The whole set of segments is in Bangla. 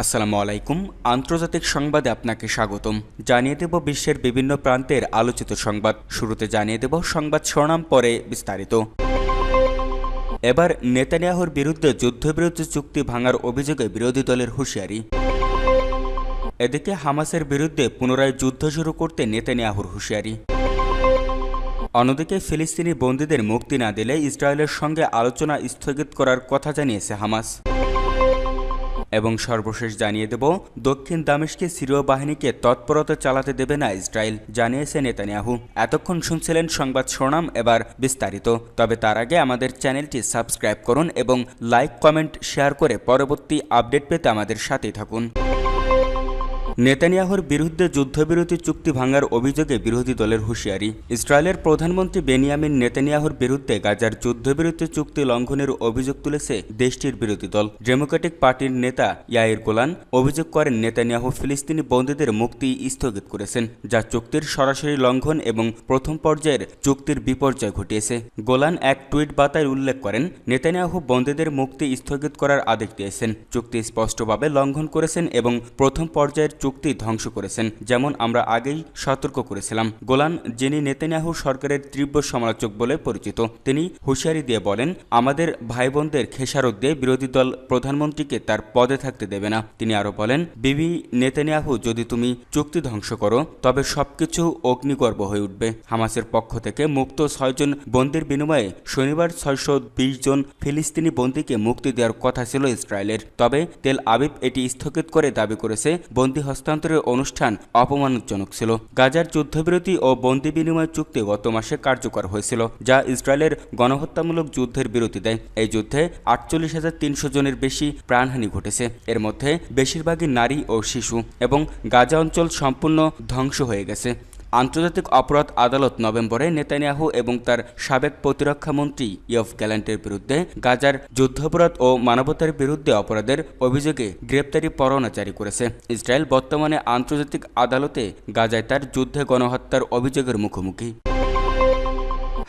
আসসালামু আলাইকুম। আন্তর্জাতিক সংবাদে আপনাকে স্বাগতম। জানিয়ে দেব বিশ্বের বিভিন্ন প্রান্তের আলোচিত সংবাদ। শুরুতে জানিয়ে দেব সংবাদ শিরোনাম, পরে বিস্তারিত। এবার নেতানিয়াহুর বিরুদ্ধে যুদ্ধবিরতি চুক্তি ভাঙার অভিযোগে বিরোধী দলের হুঁশিয়ারি। এদিকে হামাসের বিরুদ্ধে পুনরায় যুদ্ধ শুরু করতে নেতানিয়াহুর হুঁশিয়ারি। অন্যদিকে ফিলিস্তিনি বন্দীদের মুক্তি না দিলে ইসরায়েলের সঙ্গে আলোচনা স্থগিত করার কথা জানিয়েছে হামাস। এবং সর্বশেষ জানিয়ে দেব, দক্ষিণ দামেশকে সিরীয় বাহিনীকে তৎপরতা চালাতে দেবে না ইসরায়েল, জানিয়েছে নেতানিয়াহু। এতক্ষণ শুনছিলেন সংবাদ শোনাম এবার বিস্তারিত। তবে তার আগে আমাদের চ্যানেলটি সাবস্ক্রাইব করুন এবং লাইক, কমেন্ট, শেয়ার করে পরবর্তী আপডেট পেতে আমাদের সাথেই থাকুন। নেতানিয়াহুর বিরুদ্ধে যুদ্ধবিরতি চুক্তি ভাঙার অভিযোগে বিরোধী দলের হুঁশিয়ারি। ইসরায়েলের প্রধানমন্ত্রী বেনিয়ামিন নেতানিয়াহুর বিরুদ্ধে গাজার যুদ্ধবিরতি চুক্তি লঙ্ঘনের অভিযোগ তুলেছে দেশটির বিরোধী দল। ডেমোক্রেটিক পার্টির নেতা ইয়াইর গোলান অভিযোগ করেন, নেতানিয়াহু ফিলিস্তিনি বন্দীদের মুক্তি স্থগিত করেছেন, যা চুক্তির সরাসরি লঙ্ঘন এবং প্রথম পর্যায়ের চুক্তির বিপর্যয় ঘটিয়েছে। গোলান এক টুইট বার্তায় উল্লেখ করেন, নেতানিয়াহু বন্দীদের মুক্তি স্থগিত করার আদেশ দিয়েছেন, চুক্তি স্পষ্টভাবে লঙ্ঘন করেছেন এবং প্রথম পর্যায়ের চুক্তি ধ্বংস করেছেন, যেমন আমরা আগেই সতর্ক করেছিলাম। গোলান, যিনি নেতানিয়াহু সরকারের তীব্র সমালোচক বলে পরিচিত, তিনি হুঁশিয়ারি দিয়ে বলেন, আমাদের ভাই বোনদের খেসারত দিয়ে বিরোধী দল প্রধানমন্ত্রীকে তার পদে থাকতে দেবে না। তিনি আরও বলেন, বিবি নেতানিয়াহু, যদি তুমি চুক্তি ধ্বংস করো, তবে সবকিছু অগ্নিগর্ভ হয়ে উঠবে। হামাসের পক্ষ থেকে মুক্ত ছয়জন বন্দির বিনিময়ে শনিবার ছয়শো বিশ জন ফিলিস্তিনি বন্দীকে মুক্তি দেওয়ার কথা ছিল ইসরায়েলের। তবে তেল আবিব এটি স্থগিত করে দাবি করেছে, বন্দী হস্তান্তরের অনুষ্ঠান অপমানজনক ছিল। গাজার যুদ্ধবিরতি ও বন্দি বিনিময় চুক্তি গত মাসে কার্যকর হয়েছিল, যা ইসরায়েলের গণহত্যামূলক যুদ্ধের বিরতি দেয়। এই যুদ্ধে আটচল্লিশ হাজার তিনশো জনের বেশি প্রাণহানি ঘটেছে। এর মধ্যে বেশিরভাগই নারী ও শিশু এবং গাজা অঞ্চল সম্পূর্ণ ধ্বংস হয়ে গেছে। আন্তর্জাতিক অপরাধ আদালত নভেম্বরে নেতানিয়াহু এবং তার সাবেক প্রতিরক্ষা মন্ত্রী ইয়ফ গ্যালান্টের বিরুদ্ধে গাজার যুদ্ধাপরাধ ও মানবতার বিরুদ্ধে অপরাধের অভিযোগে গ্রেপ্তারি পরোয়ানা জারি করেছে। ইসরায়েল বর্তমানে আন্তর্জাতিক আদালতে গাজায় তার যুদ্ধে গণহত্যার অভিযোগের মুখোমুখি।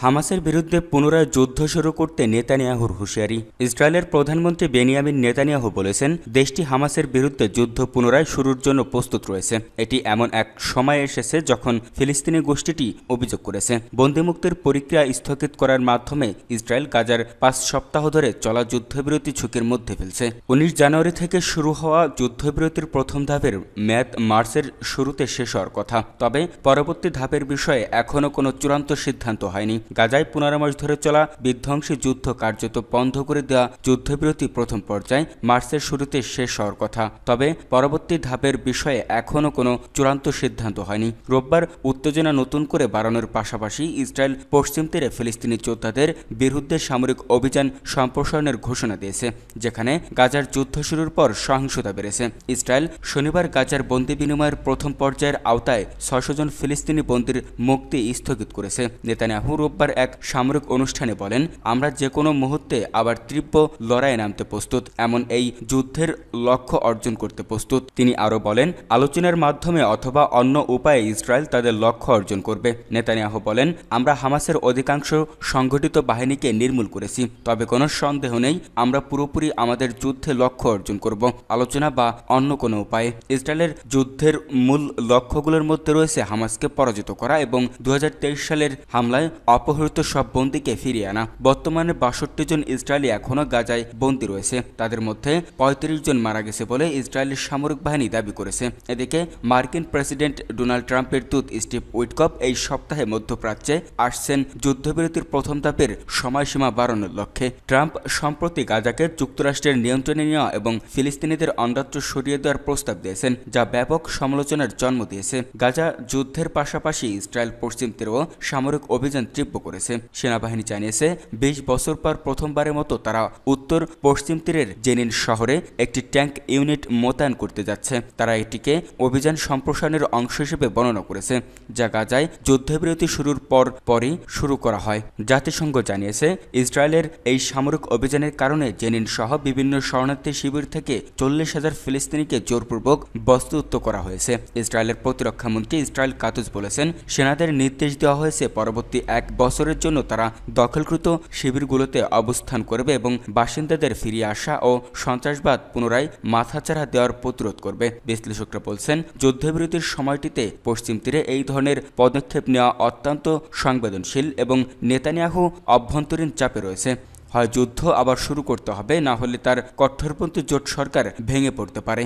হামাসের বিরুদ্ধে পুনরায় যুদ্ধ শুরু করতে নেতানিয়াহুর হুঁশিয়ারি। ইসরায়েলের প্রধানমন্ত্রী বেনিয়ামিন নেতানিয়াহু বলেছেন, দেশটি হামাসের বিরুদ্ধে যুদ্ধ পুনরায় শুরুর জন্য প্রস্তুত রয়েছে। এটি এমন এক সময় এসেছে যখন ফিলিস্তিনি গোষ্ঠীটি অভিযোগ করেছে। বন্দিমুক্তির প্রক্রিয়া স্থগিত করার মাধ্যমে ইসরায়েল গাজার পাঁচ সপ্তাহ ধরে চলা যুদ্ধবিরতি ঝুঁকির মধ্যে ফেলছে। উনিশ জানুয়ারি থেকে শুরু হওয়া যুদ্ধবিরতির প্রথম ধাপের মেয়াদ মার্চের শুরুতে শেষ হওয়ার কথা। তবে পরবর্তী ধাপের বিষয়ে এখনও কোনো চূড়ান্ত সিদ্ধান্ত হয়নি। গাজায় পনেরো মাস ধরে চলা বিধ্বংসী যুদ্ধ কার্যত বন্ধ করে দেওয়া যুদ্ধবিরতি প্রথম পর্যায়ে মার্চের শুরুতে শেষ হওয়ার কথা। তবে পরবর্তী ধাপের বিষয়ে এখনও কোনো চূড়ান্ত সিদ্ধান্ত হয়নি। রোববার উত্তেজনা নতুন করে বাড়ানোর পাশাপাশি ইসরায়েল পশ্চিম তীরে ফিলিস্তিনি যোদ্ধাদের বিরুদ্ধে সামরিক অভিযান সম্প্রসারণের ঘোষণা দিয়েছে, যেখানে গাজার যুদ্ধ শুরুর পর সহিংসতা বেড়েছে। ইসরায়েল শনিবার গাজার বন্দি বিনিময়ের প্রথম পর্যায়ের আওতায় ছয়শো জন ফিলিস্তিনি বন্দির মুক্তি স্থগিত করেছে। নেতানিয়াহু রোববার এক সামরিক অনুষ্ঠানে বলেন, আমরা যে কোনো মুহূর্তে আবার তীব্র লড়াইয়ে নামতে প্রস্তুত, এমন এই যুদ্ধের লক্ষ্য অর্জন করতে প্রস্তুত। তিনি আরও বলেন, আলোচনার মাধ্যমে অথবা অন্য উপায়ে ইসরায়েল তাদের লক্ষ্য অর্জন করবে। নেতানিয়াহু বলেন, আমরা হামাসের অধিকাংশ সংগঠিত বাহিনীকে নির্মূল করেছি, তবে কোনো সন্দেহ নেই, আমরা পুরোপুরি আমাদের যুদ্ধে লক্ষ্য অর্জন করব। আলোচনা বা অন্য কোনো উপায়ে, ইসরায়েলের যুদ্ধের মূল লক্ষ্যগুলোর মধ্যে রয়েছে হামাসকে পরাজিত করা এবং দু হাজার তেইশ সালের হামলায় অপহৃত সব বন্দীকে ফিরিয়ে আনা। বর্তমানে বাষট্টি জন ইসরায়েলি এখনও গাজায় বন্দী রয়েছে। তাদের মধ্যে পঁয়ত্রিশ জন মারা গেছে বলে ইসরায়েলের সামরিক বাহিনী দাবি করেছে। এদিকে মার্কিন প্রেসিডেন্ট ডোনাল্ড ট্রাম্পের দূত স্টিভ উইটকপ এই সপ্তাহে মধ্যপ্রাচ্যে আসছেন যুদ্ধবিরতির প্রথম ধাপের সময়সীমা বাড়ানোর লক্ষ্যে। ট্রাম্প সম্প্রতি গাজাকে যুক্তরাষ্ট্রের নিয়ন্ত্রণে নেওয়া এবং ফিলিস্তিনিদের অন্যত্র সরিয়ে দেওয়ার প্রস্তাব দিয়েছেন, যা ব্যাপক সমালোচনার জন্ম দিয়েছে। গাজা যুদ্ধের পাশাপাশি ইসরায়েল পশ্চিম তীরেও সামরিক অভিযান তীব্র করেছে। সেনাবাহিনী জানিয়েছে, বিশ বছর পর প্রথমবারের মতো তারা উত্তর পশ্চিম তীরের জেনিন শহরে একটি ট্যাঙ্ক ইউনিট মোতায়েন করতে যাচ্ছে। তারা এটিকে অভিযান সম্প্রসারণের অংশ হিসেবে বর্ণনা করেছে, যা গাজায় যুদ্ধবিরতি শুরুর পর পরই শুরু করা হয়। জাতিসংঘ জানিয়েছে, ইসরায়েলের এই সামরিক অভিযানের কারণে জেনিন সহ বিভিন্ন শরণার্থী শিবির থেকে চল্লিশ হাজার ফিলিস্তিনিকে জোরপূর্বক বস্তুত্ব করা হয়েছে। ইসরায়েলের প্রতিরক্ষামন্ত্রী ইসরায়েল কাতুজ বলেছেন, সেনাদের নির্দেশ দেওয়া হয়েছে পরবর্তী এক বছরের জন্য তারা দখলকৃত শিবিরগুলোতে অবস্থান করবে এবং বাসিন্দাদের ফিরিয়ে আসা ও সন্ত্রাসবাদ পুনরায় মাথাচাড়া দেওয়ার প্রতিরোধ করবে। বিশ্লেষকরা বলছেন, যুদ্ধবিরতির সময়টিতে পশ্চিম তীরে এই ধরনের পদক্ষেপ নেওয়া অত্যন্ত সংবেদনশীল এবং নেতানিয়াহু অভ্যন্তরীণ চাপে রয়েছে। হয় যুদ্ধ আবার শুরু করতে হবে, না হলে তার কঠোরপন্থী জোট সরকার ভেঙে পড়তে পারে।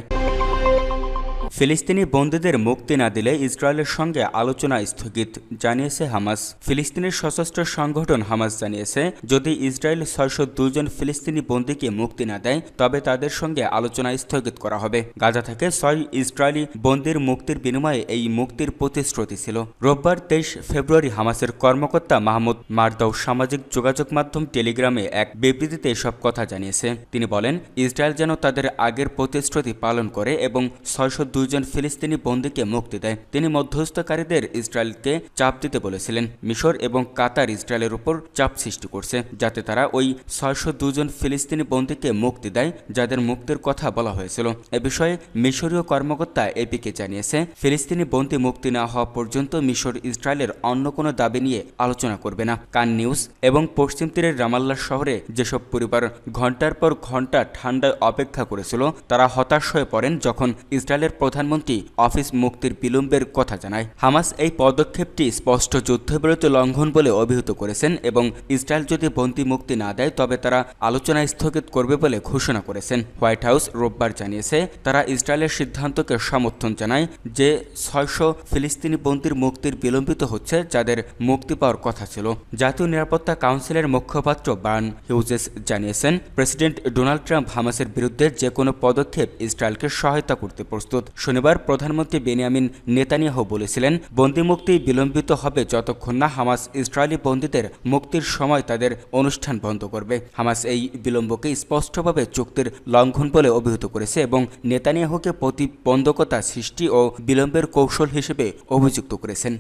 ফিলিস্তিনি বন্দীদের মুক্তি না দিলে ইসরায়েলের সঙ্গে আলোচনা স্থগিত, জানিয়েছে হামাস। ফিলিস্তিনের সশস্ত্র সংগঠন হামাস জানিয়েছে, যদি ইসরায়েল ছয়শো দুজন ফিলিস্তিনি বন্দীকে মুক্তি না দেয়, তবে তাদের সঙ্গে আলোচনা স্থগিত করা হবে। গাজা থেকে ছয় ইসরায়েলি বন্দির মুক্তির বিনিময়ে এই মুক্তির প্রতিশ্রুতি ছিল। রোববার তেইশ ফেব্রুয়ারি হামাসের কর্মকর্তা মাহমুদ মারদাও সামাজিক যোগাযোগ মাধ্যম টেলিগ্রামে এক বিবৃতিতে এসব কথা জানিয়েছে। তিনি বলেন, ইসরায়েল যেন তাদের আগের প্রতিশ্রুতি পালন করে এবং ছয়শো দুইজন ফিলিস্তিনি বন্দীকে মুক্তি দেয়। তিনি মধ্যস্থকারীদের ইসরায়েলকে চাপ দিতে বলেছিলেন। মিশর এবং কাতার ইসরায়েলের উপর চাপ সৃষ্টি করছে, যাতে তারা ওই ছয়শো দুজন ফিলিস্তিনি বন্দীকে মুক্তি দেয়, যাদের মুক্তির কথা বলা হয়েছিল। এ বিষয়ে মিশরীয় কর্মকর্তা এপিকে জানিয়েছে, ফিলিস্তিনি বন্দী মুক্তি না হওয়া পর্যন্ত মিশর ইসরায়েলের অন্য কোনো দাবি নিয়ে আলোচনা করবে না। কান নিউজ এবং পশ্চিম তীরের রামাল্লা শহরে যেসব পরিবার ঘণ্টার পর ঘণ্টা ঠান্ডায় অপেক্ষা করেছিল, তারা হতাশ হয়ে পড়েন যখন ইসরায়েলের প্রধানমন্ত্রী অফিস মুক্তির বিলম্বের কথা জানায়। হামাস এই পদক্ষেপটি স্পষ্ট যুদ্ধবিরতি লঙ্ঘন বলে অভিহিত করেছেন এবং ইসরায়েল যদি বন্দি মুক্তি না দেয়, তবে তারা আলোচনা স্থগিত করবে বলে ঘোষণা করেছেন। হোয়াইট হাউস রোববার জানিয়েছে, তারা ইসরায়েলের সিদ্ধান্তকে সমর্থন জানায় যে ছয়শো ফিলিস্তিনি বন্দির মুক্তির বিলম্বিত হচ্ছে, যাদের মুক্তি পাওয়ার কথা ছিল। জাতীয় নিরাপত্তা কাউন্সিলের মুখপাত্র বার্ন হিউজেস জানিয়েছেন, প্রেসিডেন্ট ডোনাল্ড ট্রাম্প হামাসের বিরুদ্ধে যে কোনো পদক্ষেপ ইসরায়েলকে সহায়তা করতে প্রস্তুত। শনিবার প্রধানমন্ত্রী বেনিয়ামিন নেতানিয়াহু বলেছিলেন, বন্দিমুক্তি বিলম্বিত হবে যতক্ষণ না হামাস ইসরায়েলি বন্দীদের মুক্তির সময় তাদের অনুষ্ঠান বন্ধ করবে। হামাস এই বিলম্বকে স্পষ্টভাবে চুক্তির লঙ্ঘন বলে অভিহিত করেছে এবং নেতানিয়াহুকে প্রতিবন্ধকতা সৃষ্টি ও বিলম্বের কৌশল হিসেবে অভিযুক্ত করেছেন।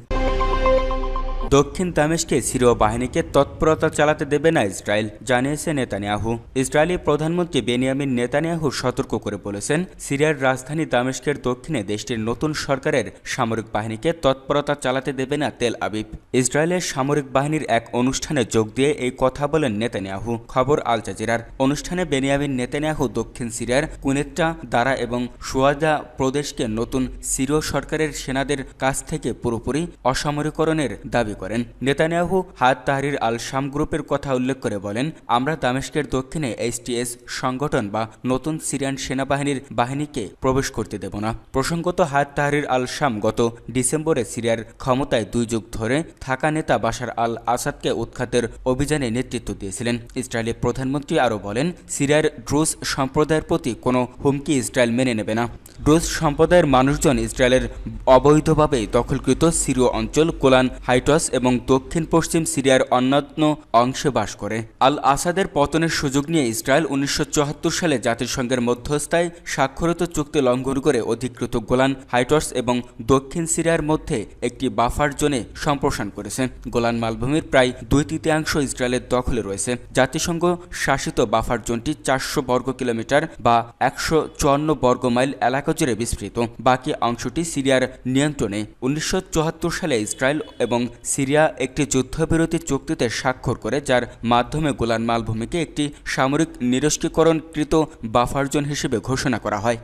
দক্ষিণ দামেশকে সিরীয় বাহিনীকে তৎপরতা চালাতে দেবে না ইসরায়েল, জানিয়েছে নেতানিয়াহু। ইসরায়েলি প্রধানমন্ত্রী বেনিয়ামিন নেতানিয়াহু সতর্ক করে বলেছেন, সিরিয়ার রাজধানী দামেশকের দক্ষিণে দেশটির নতুন সরকারের সামরিক বাহিনীকে তৎপরতা চালাতে দেবে না তেল আবিব। ইসরায়েলের সামরিক বাহিনীর এক অনুষ্ঠানে যোগ দিয়ে এই কথা বলেন নেতানিয়াহু। খবর আল জাজিরার। অনুষ্ঠানে বেনিয়ামিন নেতানিয়াহু দক্ষিণ সিরিয়ার কুনেত্রা দ্বারা এবং সুয়াদা প্রদেশকে নতুন সিরীয় সরকারের সেনাদের কাছ থেকে পুরোপুরি অসামরিকরণের দাবি করেন। নেতানিয়াহু হাত তাহরির আল শাম গ্রুপের কথা উল্লেখ করে বলেন, আমরা দামেস্কের দক্ষিণে এইচটিএস সংগঠন বা নতুন সিরিয়ান সেনাবাহিনীর বাহিনীকে প্রবেশ করতে দেব না। প্রসঙ্গত, হাত তাহরির আল শাম গত ডিসেম্বরে সিরিয়ার ক্ষমতায় দুই যুগ ধরে থাকা নেতা বাশার আল আসাদকে উৎখাতের অভিযানে নেতৃত্ব দিয়েছিলেন। ইসরায়েলের প্রধানমন্ত্রী আরও বলেন, সিরিয়ার ড্রুজ সম্প্রদায়ের প্রতি কোনো হুমকি ইসরায়েল মেনে নেবে না। ড্রুজ সম্প্রদায়ের মানুষজন ইসরায়েলের অবৈধভাবে দখলকৃত সিরীয় অঞ্চল কোলান হাইটস এবং দক্ষিণ পশ্চিম সিরিয়ার অন্যান্য অংশে বাস করে। আল আসাদের পতনের সুযোগ নিয়ে ইসরায়েল উনিশশো সালে জাতিসংঘের মধ্যস্থায় স্বাক্ষরিত চুক্তি লঙ্ঘন করে অধিকৃত গোলান হাইটস এবং দক্ষিণ সিরিয়ার মধ্যে একটি বাফার জোনে সম্প্রসারণ করেছে। গোলান মালভূমির প্রায় দুই তৃতীয়াংশ ইসরায়েলের দখলে রয়েছে। জাতিসংঘ শাসিত বাফার জোনটি চারশো বর্গ কিলোমিটার বা একশো চুয়ান্ন বর্গ মাইল এলাকা জুড়ে বিস্তৃত। বাকি অংশটি সিরিয়ার নিয়ন্ত্রণে। উনিশশো চুয়াত্তর সালে ইসরায়েল এবং সিরিয়া একটি যুদ্ধবিরতি চুক্তিতে স্বাক্ষর করে, যার মাধ্যমে গোলান মালভূমিকে একটি সামরিক নিরস্ত্রীকরণকৃত বাফার জোন হিসেবে ঘোষণা করা হয়।